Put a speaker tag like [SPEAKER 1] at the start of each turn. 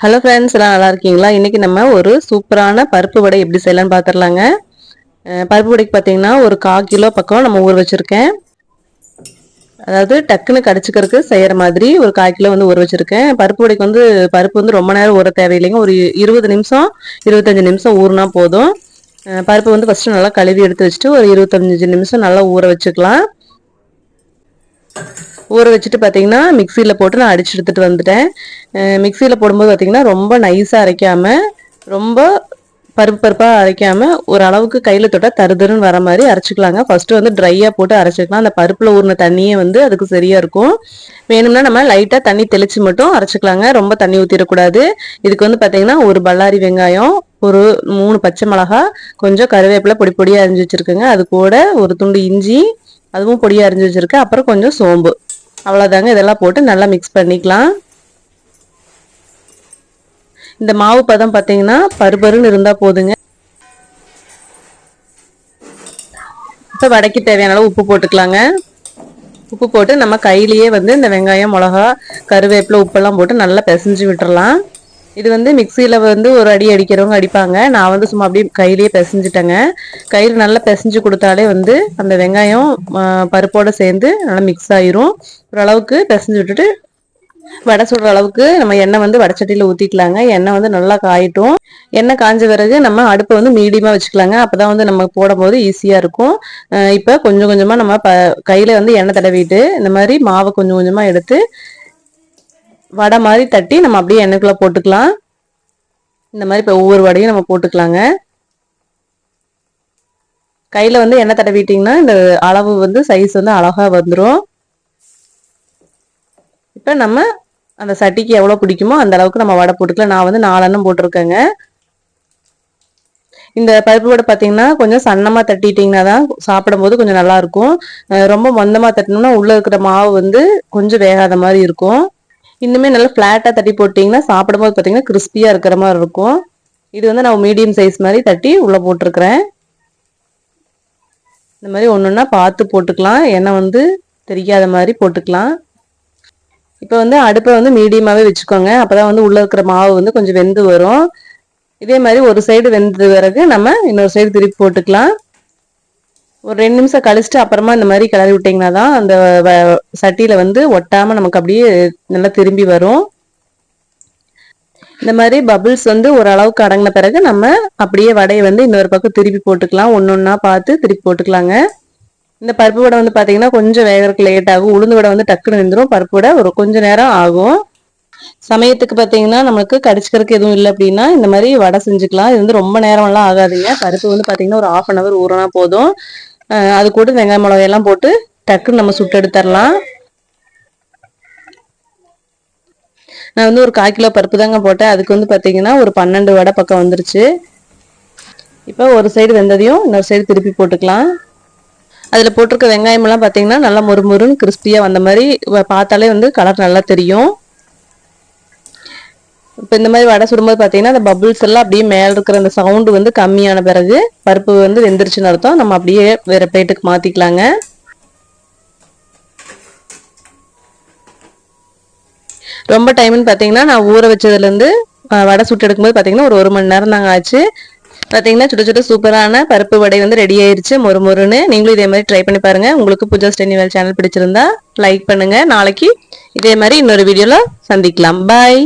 [SPEAKER 1] Hello friends எல்லாம் நல்லா இருக்கீங்களா? இன்றைக்கி நம்ம ஒரு சூப்பரான பருப்பு வடை எப்படி செய்யலாம்னு பார்த்துடலாங்க பருப்பு வடைக்கு பார்த்தீங்கன்னா ஒரு கால் கிலோ பக்கம் நம்ம ஊற வச்சுருக்கேன். அதாவது டக்குன்னு கடிச்சிக்கிறதுக்கு செய்கிற மாதிரி ஒரு கால் கிலோ வந்து ஊற வச்சுருக்கேன். பருப்பு வடைக்கு வந்து பருப்பு வந்து ரொம்ப நேரம் ஊற தேவையில்லைங்க. ஒரு இருபது நிமிஷம் இருபத்தஞ்சி நிமிஷம் ஊறினா போதும். பருப்பு வந்து ஃபஸ்ட்டு நல்லா கழுவி எடுத்து வச்சுட்டு ஒரு இருபத்தஞ்சி நிமிஷம் நல்லா ஊற வச்சுக்கலாம். ஊற வச்சுட்டு பார்த்தீங்கன்னா மிக்சியில் போட்டு நான் அடிச்சு எடுத்துகிட்டு வந்துட்டேன். மிக்சியில் போடும்போது பார்த்தீங்கன்னா ரொம்ப நைஸாக அரைக்காமல் ரொம்ப பருப்பு பருப்பாக அரைக்காமல் ஒரு அளவுக்கு கையில் தொட்டால் தருதருன்னு வர மாதிரி அரைச்சிக்கலாங்க. ஃபஸ்ட்டு வந்து ட்ரையாக போட்டு அரைச்சிக்கலாம். அந்த பருப்பில் ஊறின தண்ணியே வந்து அதுக்கு சரியாக இருக்கும். வேணும்னா நம்ம லைட்டாக தண்ணி தெளித்து மட்டும் அரைச்சிக்கலாங்க. ரொம்ப தண்ணி ஊற்றிடக்கூடாது இதுக்கு வந்து பார்த்தீங்கன்னா ஒரு பல்லாரி வெங்காயம் ஒரு மூணு பச்சை மிளகா கொஞ்சம் கருவேப்பிலை பொடி பொடியாக அரிஞ்சு வச்சுருக்குங்க. அது கூட ஒரு துண்டு இஞ்சி அதுவும் பொடியாக அரிஞ்சு வச்சுருக்கேன். அப்புறம் கொஞ்சம் சோம்பு. அவ்வளோதாங்க இதெல்லாம் போட்டு நல்லா மிக்ஸ் பண்ணிக்கலாம். இந்த மாவு பதம் பார்த்தீங்கன்னா பருபருன்னு இருந்தால் போதுங்க. இப்போ வடைக்கு தேவையான அளவு உப்பு போட்டுக்கலாங்க. உப்பு போட்டு நம்ம கையிலேயே வந்து இந்த வெங்காயம் மிளகா கருவேப்பிலை உப்பெல்லாம் போட்டு நல்லா பிசைஞ்சு விட்டுறலாம். இது வந்து மிக்சியில் வந்து ஒரு அடி அடிக்கிறவங்க அடிப்பாங்க. நான் வந்து சும்மா அப்படியே கையிலேயே பிசைஞ்சிட்டேங்க. கையில் நல்லா பிசைஞ்சு கொடுத்தாலே வந்து அந்த வெங்காயம் பருப்போடு சேர்ந்து நல்லா மிக்ஸ் ஆயிரும். ஓரளவுக்கு பிசைஞ்சு விட்டுட்டு வடை சுடுற அளவுக்கு நம்ம எண்ணெய் வந்து வடச்சட்டியில் ஊற்றிக்கலாங்க எண்ணெய் வந்து நல்லா காயட்டும். எண்ணெய் காஞ்ச பிறகு நம்ம அடுப்பை வந்து மீடியமாக வச்சுக்கலாங்க. அப்போ தான் வந்து நம்ம போடும்போது ஈஸியாக இருக்கும். இப்போ கொஞ்சம் கொஞ்சமாக நம்ம ப கையில் வந்து எண்ணெய் தடவிட்டு இந்த மாதிரி மாவை கொஞ்சம் கொஞ்சமாக எடுத்து வடை மாதிரி தட்டி நம்ம அப்படியே எண்ணெய்க்குள்ளே போட்டுக்கலாம். இந்த மாதிரி இப்போ ஒவ்வொரு வடையும் நம்ம போட்டுக்கலாங்க. கையில் வந்து எண்ணெய் தடவிட்டிங்கன்னா இந்த அளவு வந்து சைஸ் வந்து அழகாக வந்துடும் இப்போ நம்ம அந்த சட்டிக்கு எவ்வளோ பிடிக்குமோ அந்த அளவுக்கு நம்ம வடை போட்டுக்கலாம். நான் வந்து நாலெண்ணம் போட்டிருக்கேங்க. இந்த பருப்பு வடை பார்த்தீங்கன்னா கொஞ்சம் சன்னமாக தட்டிட்டிங்கன்னா தான் சாப்பிடும்போது கொஞ்சம் நல்லாயிருக்கும் ரொம்ப மந்தமாக தட்டினோம்னா உள்ளே இருக்கிற மாவு வந்து கொஞ்சம் வேகாத மாதிரி இருக்கும். இன்னுமே நல்லா ஃப்ளாட்டாக தட்டி போட்டிங்கன்னா சாப்பிடும்போது பார்த்தீங்கன்னா கிறிஸ்பியாக இருக்கிற மாதிரி இருக்கும். இது வந்து நான் மீடியம் சைஸ் மாதிரி தட்டி உள்ளே போட்டிருக்கிறேன். இந்த மாதிரி ஒன்று ஒன்றா பார்த்து போட்டுக்கலாம். எண்ணெய் வந்து தெரியாத மாதிரி போட்டுக்கலாம். இப்போ வந்து அடுப்பை வந்து மீடியமாகவே வச்சுக்கோங்க. அப்போ தான் வந்து உள்ளே இருக்கிற மாவு வந்து கொஞ்சம் வெந்து வரும். இதே மாதிரி ஒரு சைடு வெந்தது பிறகு நம்ம இன்னொரு சைடு திருப்பி போட்டுக்கலாம். ஒரு ரெண்டு நிமிஷம் கழிச்சுட்டு அப்புறமா இந்த மாதிரி கிளறி விட்டிங்கன்னா தான் அந்த சட்டியில் வந்து ஒட்டாமல் நமக்கு அப்படியே நல்லா திரும்பி வரும். இந்த மாதிரி பபிள்ஸ் வந்து ஓரளவுக்கு அடங்கின பிறகு நம்ம அப்படியே வடையை வந்து இன்னொரு பக்கம் திருப்பி போட்டுக்கலாம். ஒன்று ஒன்றா பார்த்து திருப்பி போட்டுக்கலாங்க. இந்த பருப்பு வடை வந்து பார்த்தீங்கன்னா கொஞ்சம் வேகிறதுக்கு லேட் ஆகும். உளுந்து வடை வந்து டக்குன்னு வெந்துடும் பருப்பு வடை ஒரு கொஞ்சம் நேரம் ஆகும். சமயத்துக்கு பார்த்தீங்கன்னா நமக்கு கடிச்சிக்கிறதுக்கு எதுவும் இல்லை அப்படின்னா இந்த மாதிரி வடை செஞ்சுக்கலாம். இது வந்து ரொம்ப நேரம்லாம் ஆகாதுங்க. பருப்பு வந்து பார்த்தீங்கன்னா ஒரு ஆஃப் அன் அவர் ஊறினா போதும். அது கூட வெங்காய மிளகாயெல்லாம் போட்டு டக்குன்னு நம்ம சுட்டு எடுத்துடலாம். நான் வந்து ஒரு கால் கிலோ பருப்பு தாங்க போட்டேன். அதுக்கு வந்து பார்த்தீங்கன்னா ஒரு பன்னெண்டு வடை பக்கம் வந்துருச்சு. இப்போ ஒரு சைடு வெந்ததையும் இன்னொரு சைடு திருப்பி போட்டுக்கலாம். அதில் போட்டிருக்க வெங்காயமெல்லாம் பார்த்தீங்கன்னா நல்லா முறுமுறுன்னு கிறிஸ்பியாக வந்த மாதிரி பார்த்தாலே வந்து கலர் நல்லா தெரியும். இப்போ இந்த மாதிரி வடை சுடும்போது பார்த்தீங்கன்னா அந்த பபுள்ஸ் எல்லாம் அப்படியே மேலே இருக்கிற அந்த சவுண்டு வந்து கம்மியான பிறகு பருப்பு வந்து வெந்துருச்சுன்னு அர்த்தம். நம்ம அப்படியே வேறு பிளேட்டுக்கு மாற்றிக்கலாங்க ரொம்ப டைம்னு பார்த்தீங்கன்னா நான் ஊற வச்சதுலேருந்து வடை சுட்டு எடுக்கும்போது பார்த்தீங்கன்னா ஒரு ஒரு மணி நேரம் தாங்க ஆச்சு. பார்த்தீங்கன்னா சுட சுட சூப்பரான பருப்பு வடை வந்து ரெடி ஆயிருச்சு. மொறு மொறுன்னு நீங்களும் இதே மாதிரி ட்ரை பண்ணி பாருங்க. உங்களுக்கு புஜா ஸ்டெனிவல் சேனல் பிடிச்சிருந்தா லைக் பண்ணுங்க. நாளைக்கு இதே மாதிரி இன்னொரு வீடியோவில் சந்திக்கலாம். பாய்